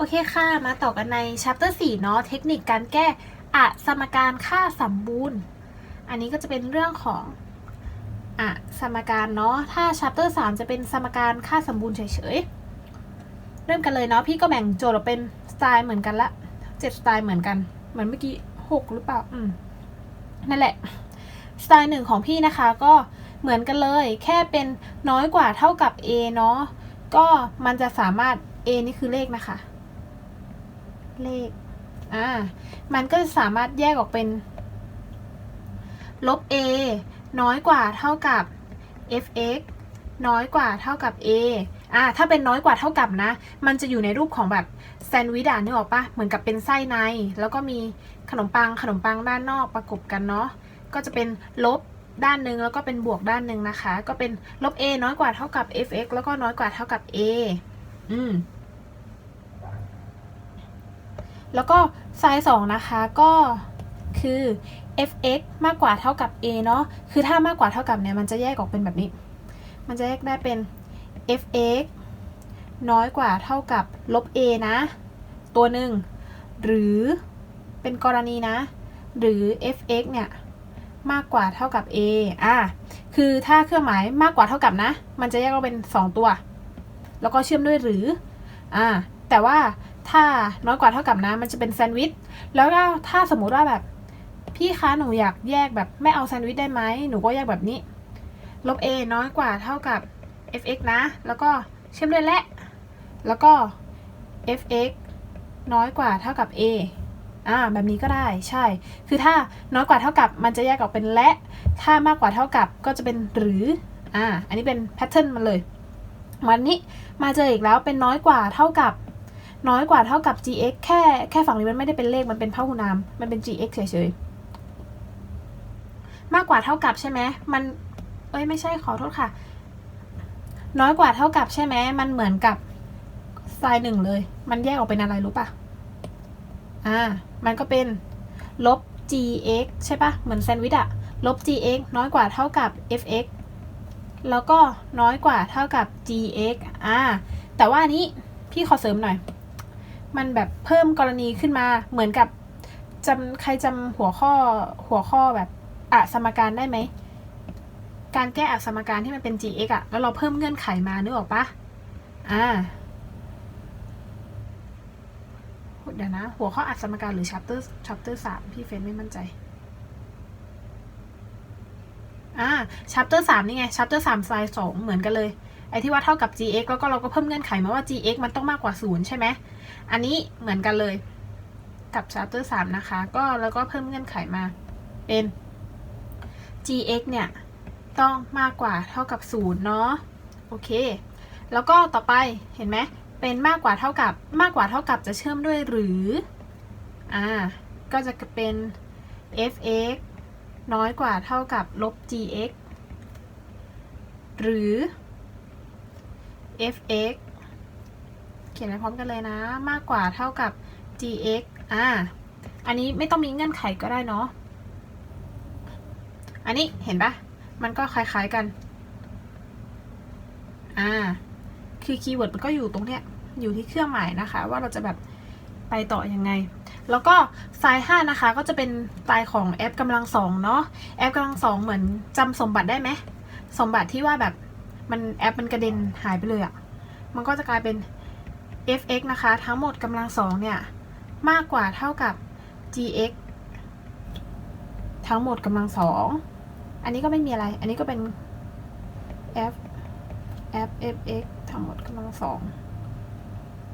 โอเคค่ะ มาต่อกันใน chapter 4 เนาะ เทคนิคการแก้อะสมการค่าสมบูรณ์ อันนี้ก็จะเป็นเรื่องของอะสมการเนาะ ถ้า chapter 3 จะเป็นสมการค่าสมบูรณ์เฉยๆ เริ่มกันเลยเนาะ พี่ก็แบ่งโจทย์ออกเป็นสไตล์เหมือนกันละเจ็ดสไตล์เหมือนกัน เหมือนเมื่อกี้หกหรือเปล่า อืม นั่นแหละ สไตล์หนึ่งของพี่นะคะก็เหมือนกันเลย แค่เป็นน้อยกว่าเท่ากับ a เนาะ ก็มันจะสามารถ a นี่คือเลขนะคะ เลข อ่า มันก็จะสามารถแยกออกเป็น ลบ a น้อยกว่าเท่ากับ fx น้อยกว่าเท่ากับ a อ่า ถ้าเป็นน้อยกว่าเท่ากับนะ มันจะอยู่ในรูปของแบบแซนด์วิชอะนึกออกปะเหมือนกับเป็นไส้ใน แล้วก็มีขนมปังขนมปังด้านนอกประกบกันเนาะ ก็จะเป็นลบด้านหนึ่งแล้วก็เป็นบวกด้านหนึ่งนะคะ ก็เป็นลบ a น้อยกว่าเท่ากับ fx แล้วก็น้อยกว่าเท่ากับ a อืม แล้วก็ไซน์สองนะคะก็คือ fx มากกว่าเท่ากับ a เนาะคือถ้ามากกว่าเท่ากับเนี่ยมันจะแยกออกเป็นแบบนี้ มันจะแยกได้เป็น fx น้อยกว่าเท่ากับลบ a นะ ตัวหนึ่ง หรือเป็นกรณีนะ หรือ fx เนี่ยมากกว่าเท่ากับ a อะคือถ้าเครื่องหมายมากกว่าเท่ากับนะ มันจะแยกออกเป็น 2 ตัว แล้วก็เชื่อมด้วยหรือ อ่า แต่ว่า ถ้าน้อยกว่าเท่ากับนะมันจะเป็นแซนด์วิช แล้วก็ถ้าสมมุติว่าแบบ พี่คะหนูอยากแยกแบบไม่เอาแซนด์วิชได้ไหมหนูก็แยกแบบนี้ ลบ a น้อยกว่าเท่ากับ fx นะ แล้วก็เชื่อมด้วยและ แล้วก็ fx น้อยกว่าเท่ากับ a อ่าแบบนี้ก็ได้ใช่ คือถ้าน้อยกว่าเท่ากับมันจะแยกออกเป็นและ ถ้ามากกว่าเท่ากับก็จะเป็นหรืออ่าอันนี้เป็นแพทเทิร์นมันเลย วันนี้มาเจออีกแล้วเป็นน้อยกว่าเท่ากับ น้อยกว่าเท่ากับ gx แค่แค่ฝั่งนี้มันไม่ได้เป็นเลขมันเป็นพหูนาม มันเป็น gx เฉยๆ มากกว่าเท่ากับใช่ไหมมัน เอ้ยไม่ใช่ขอโทษค่ะ น้อยกว่าเท่ากับใช่ไหมมันเหมือนกับไซน์หนึ่งเลย มันแยกออกเป็นอะไรรู้ปะอ่า มันก็เป็นลบ gx ใช่ปะเหมือนแซนด์วิชอะลบ gx น้อยกว่าเท่ากับ fx แล้วก็น้อยกว่าเท่ากับ gx อ่า แต่ว่านี้พี่ขอเสริมหน่อย มันแบบเพิ่มกรณีขึ้นมาเหมือนกับจำใครจำหัวข้อหัวข้อแบบอะสมการได้ไหม การแก้อะสมการที่มันเป็น gx อะแล้วเราเพิ่มเงื่อนไขมานึกออกปะอ่าเดี๋ยวนะ หัวข้ออัดสมการหรือ chapter chapter สามพี่เฟนไม่มั่นใจอ่า chapter สามนี่ไง chapter สามไซส์สองเหมือนกันเลย ไอ้ที่ว่าเท่ากับ gx แล้วก็เราก็เพิ่มเงื่อนไขมาว่า gx มันต้องมากกว่าศูนย์ใช่ไหม อันนี้เหมือนกันเลยกับ chapter สามนะคะ ก็แล้วก็เพิ่มเงื่อนไขมาเป็น gx เนี่ย ต้องมากกว่าเท่ากับศูนย์เนาะโอเค แล้วก็ต่อไปเห็นไหมเป็นมากกว่าเท่ากับมากกว่าเท่ากับจะเชื่อมด้วยหรือ อ่า ก็จะเป็น fx น้อยกว่าเท่ากับลบ gx หรือ fx ขียนไปพร้อมกันเลยนะ มากกว่าเท่ากับ gx อ่า อันนี้ไม่ต้องมีเงื่อนไขก็ได้เนาะ อันนี้เห็นปะมันก็คล้ายๆกัน อ่า คือคีย์เวิร์ดมันก็อยู่ตรงเนี้ย อยู่ที่เครื่องหมายนะคะ ว่าเราจะแบบไปต่อยังไง แล้วก็ไซน์ห้านะคะ ก็จะเป็นไซน์ของแอปกำลังสองเนาะ แอปกำลังสองเหมือนจำสมบัติได้ไหม สมบัติที่ว่าแบบมันแอปมันกระเด็นหายไปเลยอะ่ะมันก็จะกลายเป็น fx นะคะ ทั้งหมดกำลังสองเนี่ย มากกว่าเท่ากับ gx ทั้งหมดกำลังสองอันนี้ก็ไม่มีอะไร อันนี้ก็เป็น f f fx ทั้งหมดกำลังสอง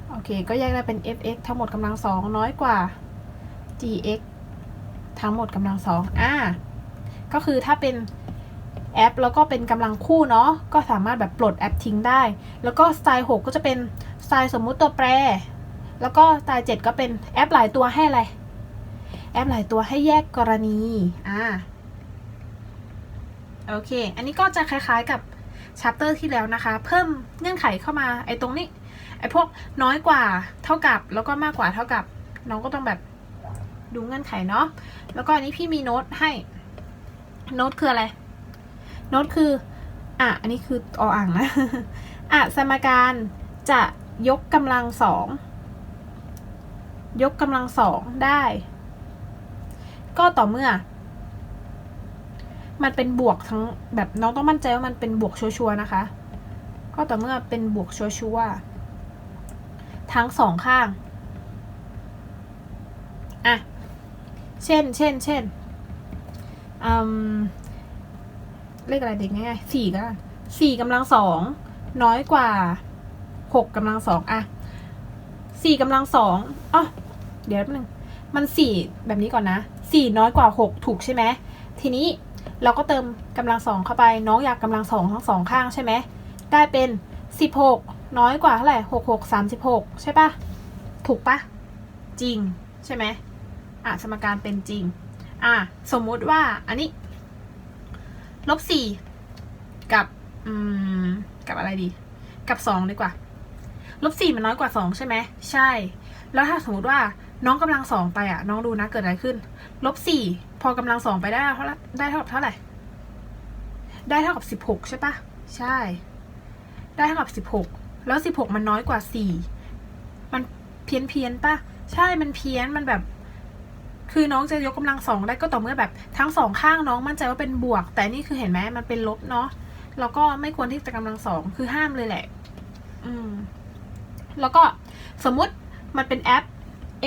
โอเค ก็แยกได้เป็น fx ทั้งหมดกำลังสองน้อยกว่า gx ทั้งหมดกำลังสองอ่า ก็คือถ้าเป็นแอป แล้วก็เป็นกำลังคู่เนาะ ก็สามารถแบบปลดแอปทิ้งได้ แล้วก็สไตล์ 6 ก็จะเป็น สไตล์สมมุติตัวแปร แล้วก็สไตล์7ก็เป็นแอปหลายตัวให้อะไร แอปหลายตัวให้แยกกรณี อ่า โอเค อันนี้ก็จะคล้ายๆกับชัปเตอร์ที่แล้วนะคะ เพิ่มเงื่อนไขเข้ามาไอ้ตรงนี้ ไอ้พวกน้อยกว่าเท่ากับแล้วก็มากกว่าเท่ากับ น้องก็ต้องแบบดูเงื่อนไขเนาะ แล้วก็อันนี้พี่มีโน้ตให้ โน้ตคืออะไร โน้ตคือ อะ อันนี้คือออ่างนะ อะ สมการจะ ยกกำลังสองยกกำลังสองได้ ก็ต่อเมื่อ มันเป็นบวกทั้งแบบน้องต้องมั่นใจว่ามันเป็นบวกชัวร์นะคะ ก็ต่อเมื่อเป็นบวกชัวร์ทั้งสองข้างอะเช่น เช่น เช่นอืมเลขอะไรเด็กง่ายๆสี่ก็สี่กำลังสองน้อยกว่า หกกำลังสองอะสี่กำลังสองอ๋อเดี๋ยวแป๊บนึงมันสี่แบบนี้ก่อนนะสี่น้อยกว่าหกถูกใช่ไหมทีนี้เราก็เติมกำลังสองเข้าไป น้องอยากกำลังสองทั้งสองข้างใช่ไหมได้เป็นสิบหกน้อยกว่าเท่าไหร่หกหกสามสิบหกใช่ปะถูกปะจริงใช่ไหมอะสมการเป็นจริง อะสมมุติว่าอันนี้ลบสี่กับอืมกับอะไรดี กับสองดีกว่า ลบสี่มันน้อยกว่าสองใช่ไหมใช่ แล้วถ้าสมมติว่าน้องกำลังสองไปอะ น้องดูนะเกิดอะไรขึ้นลบสี่พอกำลังสองไปได้เท่าไรได้เท่ากับเท่าไหร่ ได้เท่ากับสิบหกใช่ปะใช่ ได้เท่ากับสิบหกแล้วสิบหกมันน้อยกว่าสี่มันเพี้ยนเพี้ยนปะใช่มันเพี้ยนมันแบบ คือน้องจะยกกำลังสองได้ก็ต่อเมื่อแบบทั้งสองข้างน้องมั่นใจว่าเป็นบวก แต่นี่คือเห็นไหมมันเป็นลบเนาะแล้วก็ไม่ควรที่จะกำลังสองคือห้ามเลยแหละ อืม แล้วก็สมมุติมันเป็นแอป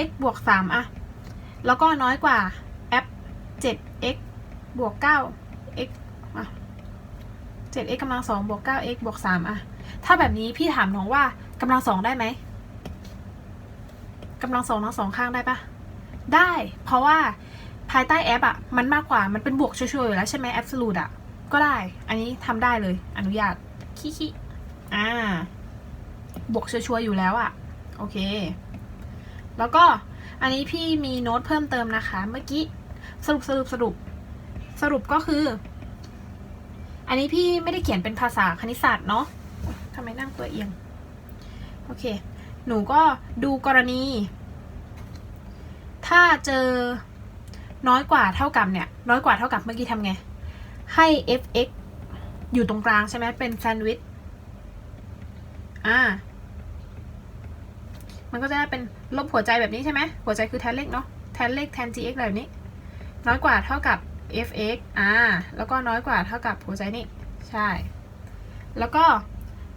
x บวกสามอะแล้วก็น้อยกว่าแอปเจ็ด x บวกเก้า x อะเจ็ด x กำลังสองบวกเก้า x บวกสามอะถ้าแบบนี้พี่ถามน้องว่ากำลังสองได้ไหมกำลังสองทั้งสองข้างได้ปะได้ เพราะว่าภายใต้แอปอะมันมากกว่ามันเป็นบวกชัวร์ๆอยู่แล้วใช่ไหมแอ s ส l u t e อะก็ได้ อันนี้ทำได้เลยอนุญาตขี้ขี้อ่า บวกชัวร์ๆอยู่แล้วอะ โอเค แล้วก็อันนี้พี่มีโน้ตเพิ่มเติมนะคะ เมื่อกี้สรุปสรุปสรุปสรุปก็คือ อันนี้พี่ไม่ได้เขียนเป็นภาษาคณิตศาสตร์เนาะทำไมนั่งตัวเอียง โอเค หนูก็ดูกรณี ถ้าเจอน้อยกว่าเท่ากับเนี่ย น้อยกว่าเท่ากับเมื่อกี้ทำไง ให้ fx อยู่ตรงกลางใช่ไหมเป็นแซนด์วิช อ่า มันก็จะได้เป็นลบหัวใจแบบนี้ใช่ไหม หัวใจคือแทนเลขเนาะ แทนเลขแทน gx แบบนี้ น้อยกว่าเท่ากับ fx อ่า แล้วก็น้อยกว่าเท่ากับหัวใจนี่ ใช่ แล้วก็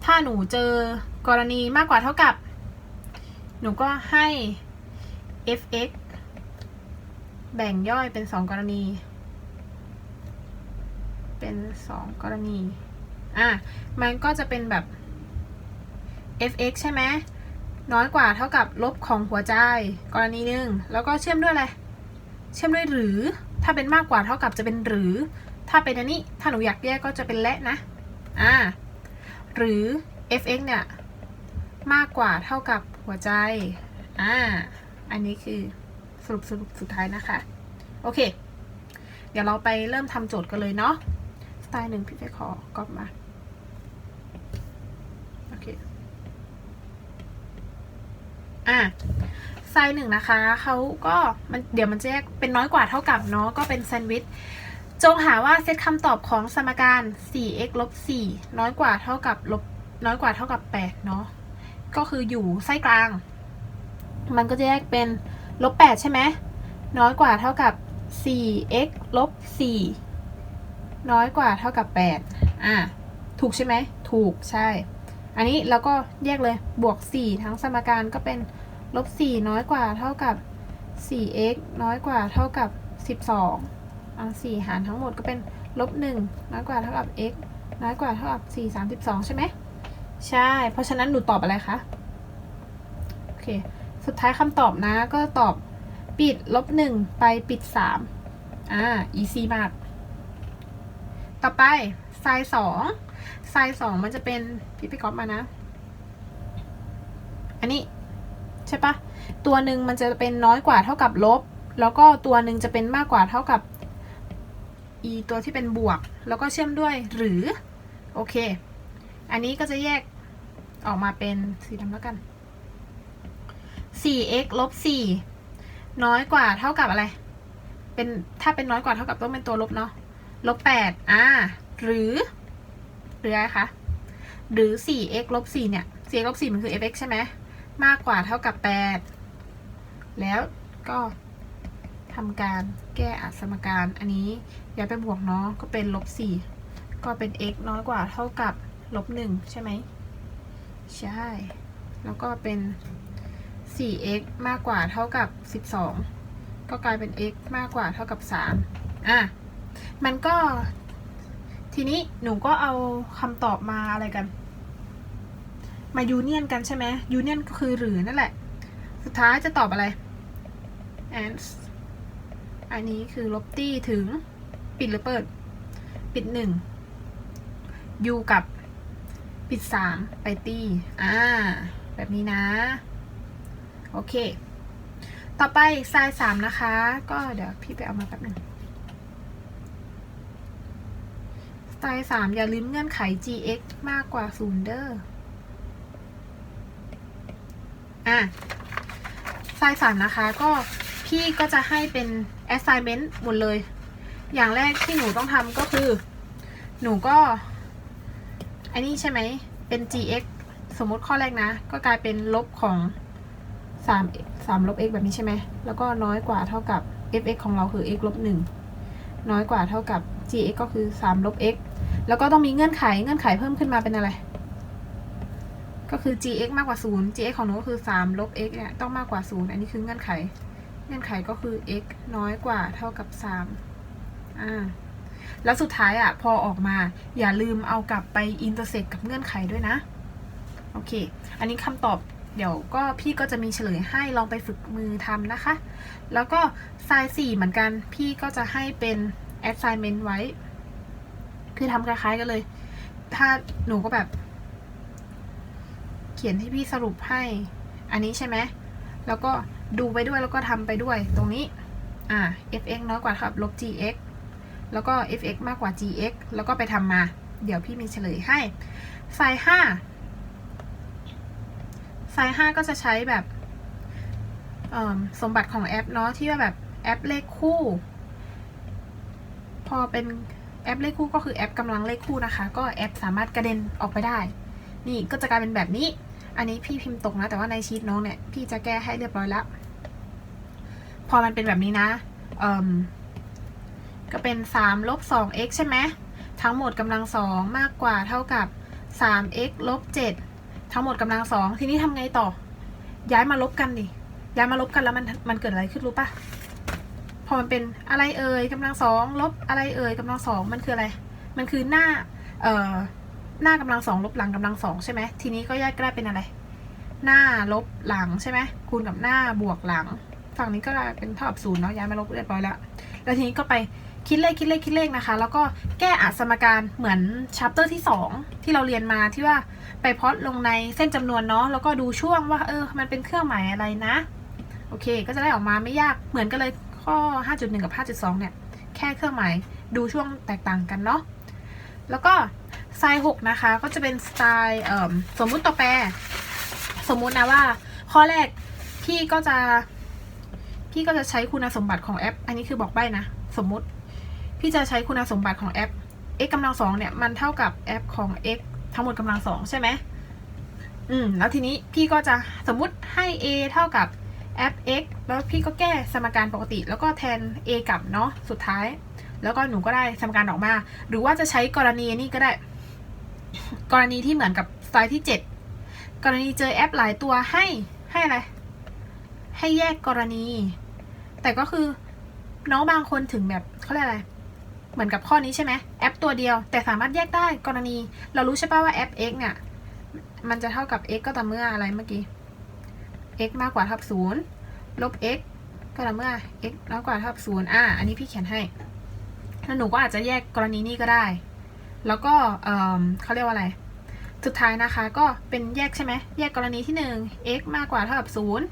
ถ้าหนูเจอกรณีมากกว่าเท่ากับ หนูก็ให้ fx แบ่งย่อยเป็นสองกรณี เป็นสองกรณี อะ มันก็จะเป็นแบบ fx ใช่ไหมน้อยกว่าเท่ากับลบของหัวใจ กรณีหนึ่งแล้วก็เชื่อมด้วยอะไร เชื่อมด้วยหรือ ถ้าเป็นมากกว่าเท่ากับจะเป็นหรือ ถ้าเป็นอันนี้ ถ้าหนูอยากแยกก็จะเป็นและนะ อ่า หรือ fx เนี่ย มากกว่าเท่ากับหัวใจ อ่า อันนี้คือสรุปสรุปสุดท้ายนะคะ โอเค เดี๋ยวเราไปเริ่มทำโจทย์กันเลยเนาะ สไตล์หนึ่งพี่ไปขอกรอบมา โอเค อะไซส์หนึ่งนะคะเขาก็มันเดี๋ยวมันจะแยกเป็นน้อยกว่าเท่ากับเนาะก็เป็นแซนด์วิชจงหาว่าเซตคำตอบของสมการ 4x ลบ4น้อยกว่าเท่ากับลบน้อยกว่าเท่ากับ8เนาะก็คืออยู่ไส้กลาง มันก็จะแยกเป็นลบ8ใช่ไหมน้อยกว่าเท่ากับ 4x ลบ4น้อยกว่าเท่ากับ 8 อะ ถูกใช่ไหม ถูกใช่ อันนี้เราก็แยกเลยบวก 4 ทั้งสมการก็เป็นลบ 4 น้อยกว่าเท่ากับ 4x น้อยกว่าเท่ากับ 12อัน4หารทั้งหมดก็เป็นลบ 1 น้อยกว่าเท่ากับ x น้อยกว่าเท่ากับ 4 32 ใช่ไหมใช่ เพราะฉะนั้นหนูตอบอะไรคะ โอเค สุดท้ายคำตอบนะก็ตอบปิดลบ 1 ไปปิด 3 อ่า easy มาก ต่อไปไซน์สอง ไซน์สองมันจะเป็นพี่ไปก๊อปมานะ อันนี้ใช่ปะตัวหนึ่งมันจะเป็นน้อยกว่าเท่ากับลบ แล้วก็ตัวหนึ่งจะเป็นมากกว่าเท่ากับ e ตัวที่เป็นบวก แล้วก็เชื่อมด้วยหรือ โอเค อันนี้ก็จะแยกออกมาเป็นสีดำแล้วกัน 4x ลบ 4 น้อยกว่าเท่ากับอะไร เป็นถ้าเป็นน้อยกว่าเท่ากับต้องเป็นตัวลบเนาะ ลบ 8 อ่า หรือ หรืออะไรคะ หรือ 4x ลบ4เนี่ย 4x ลบ4มันคือ fx ใช่ไหม มากกว่าเท่ากับ 8 แล้วก็ทำการแก้อัสมการ อันนี้ย้ายไปบวกเนาะ ก็เป็นลบสี่ก็เป็น x น้อยกว่าเท่ากับลบหนึ่งใช่ไหม ใช่ แล้วก็เป็น 4x มากกว่าเท่ากับ 12 ก็กลายเป็น x มากกว่าเท่ากับ 3 อะ มันก็ ทีนี้หนูก็เอาคำตอบมาอะไรกัน มายูเนียนกันใช่ไหมยูเนียนก็คือหรือนั่นแหละ สุดท้ายจะตอบอะไร and อันนี้คือลบตี้ถึงปิดหรือเปิด ปิดหนึ่ง u กับปิดสามไปตี้อ่า แบบนี้นะ โอเค ต่อไปไซน์สามนะคะ ก็เดี๋ยวพี่ไปเอามาแป๊บหนึ่ง ไซน์สามอย่าลืมเงื่อนไข gx มากกว่าศูนเด้ออะไซน์สามนะคะ ก็พี่ก็จะให้เป็น assignment หมดเลย อย่างแรกที่หนูต้องทำก็คือ หนูก็อันนี้ใช่ไหม เป็น gx สมมติข้อแรกนะ ก็กลายเป็นลบของสามสามลบ x แบบนี้ใช่ไหม แล้วก็น้อยกว่าเท่ากับ fx ของเราคือ x ลบหนึ่งน้อยกว่าเท่ากับ gx ก็คือสามลบ x แล้วก็ต้องมีเงื่อนไข เงื่อนไขเพิ่มขึ้นมาเป็นอะไร ก็คือ gx มากกว่า 0 gx ของหนูก็คือ3ลบ x เนี่ยต้องมากกว่า 0 อันนี้คือเงื่อนไข เงื่อนไขก็คือ x น้อยกว่าเท่ากับ3อ่า แล้วสุดท้ายอะ พอออกมา อย่าลืมเอากลับไปอินเตอร์เซ็กกับเงื่อนไขด้วยนะ โอเค อันนี้คำตอบเดี๋ยวก็พี่ก็จะมีเฉลยให้ลองไปฝึกมือทำนะคะ แล้วก็ไซน์สี่เหมือนกัน พี่ก็จะให้เป็น assignment ไว้ คือทำคล้ายๆกันเลย ถ้าหนูก็แบบ เขียนที่พี่สรุปให้ อันนี้ใช่ไหม แล้วก็ดูไปด้วยแล้วก็ทำไปด้วยตรงนี้ อ่า fx น้อยกว่าครับ ลบ gx แล้วก็ fx มากกว่า gx แล้วก็ไปทำมา เดี๋ยวพี่มีเฉลยให้ ไซน์ห้าไซน์ห้าก็จะใช้แบบสมบัติของแอปเนาะที่ว่าแบบแอปเลขคู่ พอเป็น แอปเลขคู่ก็คือแอปกำลังเลขคู่นะคะ ก็แอปสามารถกระเด็นออกไปได้ นี่ก็จะกลายเป็นแบบนี้ อันนี้พี่พิมพ์ตกนะ แต่ว่าในชีตน้องเนี่ยพี่จะแก้ให้เรียบร้อยแล้ว พอมันเป็นแบบนี้นะเอ่มก็เป็น3ลบ 2x ใช่ไหมทั้งหมดกำลังสองมากกว่าเท่ากับ 3x ลบ 7 ทั้งหมดกำลังสองทีนี้ทำไงต่อ ย้ายมาลบกันดิ ย้ายมาลบกันแล้วมันมันเกิดอะไรขึ้นรู้ปะ อมันเป็นอะไรเอ่ยกำลังสองลบอะไรเอ่ยกำลังสองมันคืออะไร มันคือหน้าเอ่อหน้ากำลังสองลบหลังกำลังสองใช่ไหมทีนี้ก็แยกได้เป็นอะไร หน้าลบหลังใช่ไหมคูณกับหน้าบวกหลัง ฝั่งนี้ก็เป็นเท่ากับศูนย์เนาะย้ายมาลบเรียบร้อยแล้วแล้วทีนี้ก็ไปคิดเลขคิดเลขคิดเลขนะคะ แล้วก็แก้อัดสมการเหมือนชัปเตอร์ที่ 2 ที่เราเรียนมาที่ว่าไปพอดลงในเส้นจำนวนเนาะแล้วก็ดูช่วงว่าเออมันเป็นเครื่องหมายอะไรนะ โอเค ก็จะได้ออกมาไม่ยากเหมือนกันเลย ข้อ 5.1 กับ 5.2 เนี่ย แค่เครื่องหมายดูช่วงแตกต่างกันเนาะ แล้วก็สไซน์6 นะคะ ก็จะเป็นสไตล์สมมุติต่อแปร สมมุตินะว่า ข้อแรกพี่ก็จะ พี่ก็จะใช้คุณสมบัติของแอป อันนี้คือบอกใบ้นะ สมมุติ พี่จะใช้คุณสมบัติของแอป x กำลังสองเนี่ย มันเท่ากับแอปของ x ทั้งหมดกำลังสองใช่ไหมอืม แล้วทีนี้พี่ก็จะสมมุติให้ a เท่ากับ แอป x แล้วพี่ก็แก้สมการปกติ แล้วก็แทน a กลับเนาะสุดท้าย แล้วก็หนูก็ได้สมการออกมา หรือว่าจะใช้กรณีนี้ก็ได้ กรณีที่เหมือนกับสไตล์ที่ 7 กรณีเจอแอปหลายตัวให้ให้อะไร ให้แยกกรณี แต่ก็คือน้องบางคนถึงแบบเขาเรียกอะไร เหมือนกับข้อนี้ใช่ไหมแอปตัวเดียว แต่สามารถแยกได้กรณี เรารู้ใช่ป่ะว่าแอป x เนี่ยมันจะเท่ากับ x ก็ต่อเมื่ออะไรเมื่อกี้ x มากกว่าเท่ากับศูนย์ลบ x ก็ต่อเมื่อ x น้อยกว่าเท่ากับศูนย์อ่าอันนี้พี่เขียนให้แล้วหนูก็อาจจะแยกกรณีนี้ก็ได้ แล้วก็เออเขาเรียกว่าอะไร สุดท้ายนะคะก็เป็นแยกใช่ไหมแยกกรณีที่หนึ่ง x มากกว่าเท่ากับศูนย์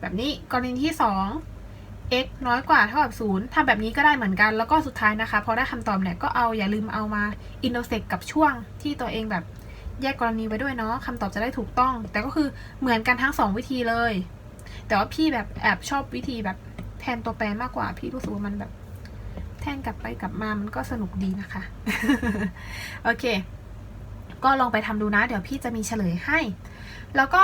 แบบนี้กรณีที่สอง x น้อยกว่าเท่ากับศูนย์ทำแบบนี้ก็ได้เหมือนกัน แล้วก็สุดท้ายนะคะพอได้คำตอบเนี่ยก็เอาอย่าลืมเอามาอินโนเซกกับช่วงที่ตัวเองแบบ แยกกรณีไว้ด้วยเนาะคำตอบจะได้ถูกต้อง แต่ก็คือเหมือนกันทั้งสองวิธีเลย แต่ว่าพี่แบบแอบชอบวิธีแบบแทนตัวแปรมากกว่า พี่รู้สึกว่ามันแบบ แทนกลับไปกลับมามันก็สนุกดีนะคะ โอเค ก็ลองไปทำดูนะ เดี๋ยวพี่จะมีเฉลยให้ แล้วก็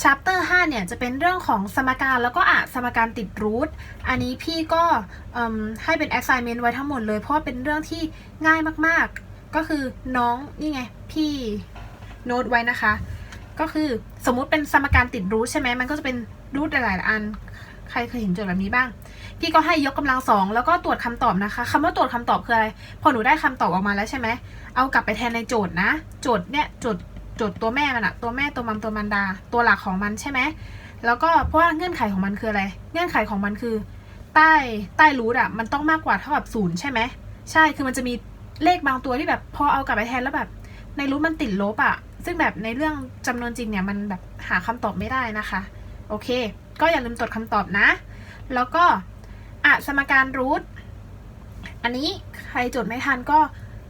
chapter 5 เนี่ย จะเป็นเรื่องของสมการแล้วก็อะสมการติดรูท อันนี้พี่ก็ให้เป็น assignment ไว้ทั้งหมดเลย เพราะเป็นเรื่องที่ง่ายมากๆ ก็คือน้องนี่ไง พี่ โน้ตไว้นะคะ ก็คือสมมุติเป็นสมการติดรูทใช่ไหมมันก็จะเป็นรูทหลายๆอัน ใครเคยเห็นโจทย์แบบนี้บ้าง พี่ก็ให้ยกกำลังสองแล้วก็ตรวจคำตอบนะคะคำว่าตรวจคำตอบคืออะไร พอหนูได้คำตอบออกมาแล้วใช่ไหมเอากลับไปแทนในโจทย์นะ โจทย์เนี่ยโจทย์โจทย์ตัวแม่มันอะตัวแม่ตัวมัมตัวมันดา ตัวหลักของมันใช่ไหมแล้วก็เพราะว่าเงื่อนไขของมันคืออะไร เงื่อนไขของมันคือ ใต้ใต้รูทอะมันต้องมากกว่าเท่ากับศูนย์ใช่ไหมใช่คือมันจะมีเลขบางตัวที่แบบพอเอากลับไปแทนแล้วแบบ ในรูทมันติดลบอะ ซึ่งแบบในเรื่องจำนวนจริงเนี่ยมันแบบหาคำตอบไม่ได้นะคะ โอเค ก็อย่าลืมตรวจคำตอบนะ แล้วก็อะสมการรูทอันนี้ใครจดไม่ทันก็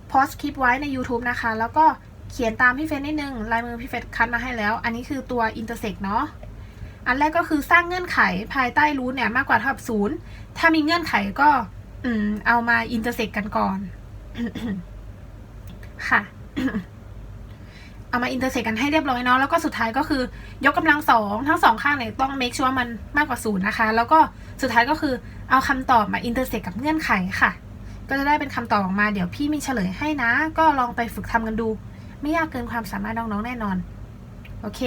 โพสคลิปไว้ใน YouTube นะคะ แล้วก็เขียนตามพี่เฟซนิดนึง ลายมือพี่เฟซคัดมาให้แล้ว อันนี้คือตัว intersect เนาะอันแรกก็คือสร้างเงื่อนไขภายใต้รูทเนี่ยมากกว่าเท่ากับศูนย์ถ้ามีเงื่อนไขก็อืมเอามา intersect กันก่อนค่ะ เอามา intersect กันให้เรียบร้อยเนาะแล้วก็สุดท้ายก็คือยกกำลังสองทั้งสองข้างเนี่ยต้อง make sure ว่ามันมากกว่าศูนย์นะคะ แล้วก็สุดท้ายก็คือเอาคำตอบมา intersect กับเงื่อนไขค่ะ ก็จะได้เป็นคำตอบออกมาเดี๋ยวพี่มีเฉลยให้นะ ก็ลองไปฝึกทำกันดู ไม่ยากเกินความสามารถน้องๆแน่นอน โอเค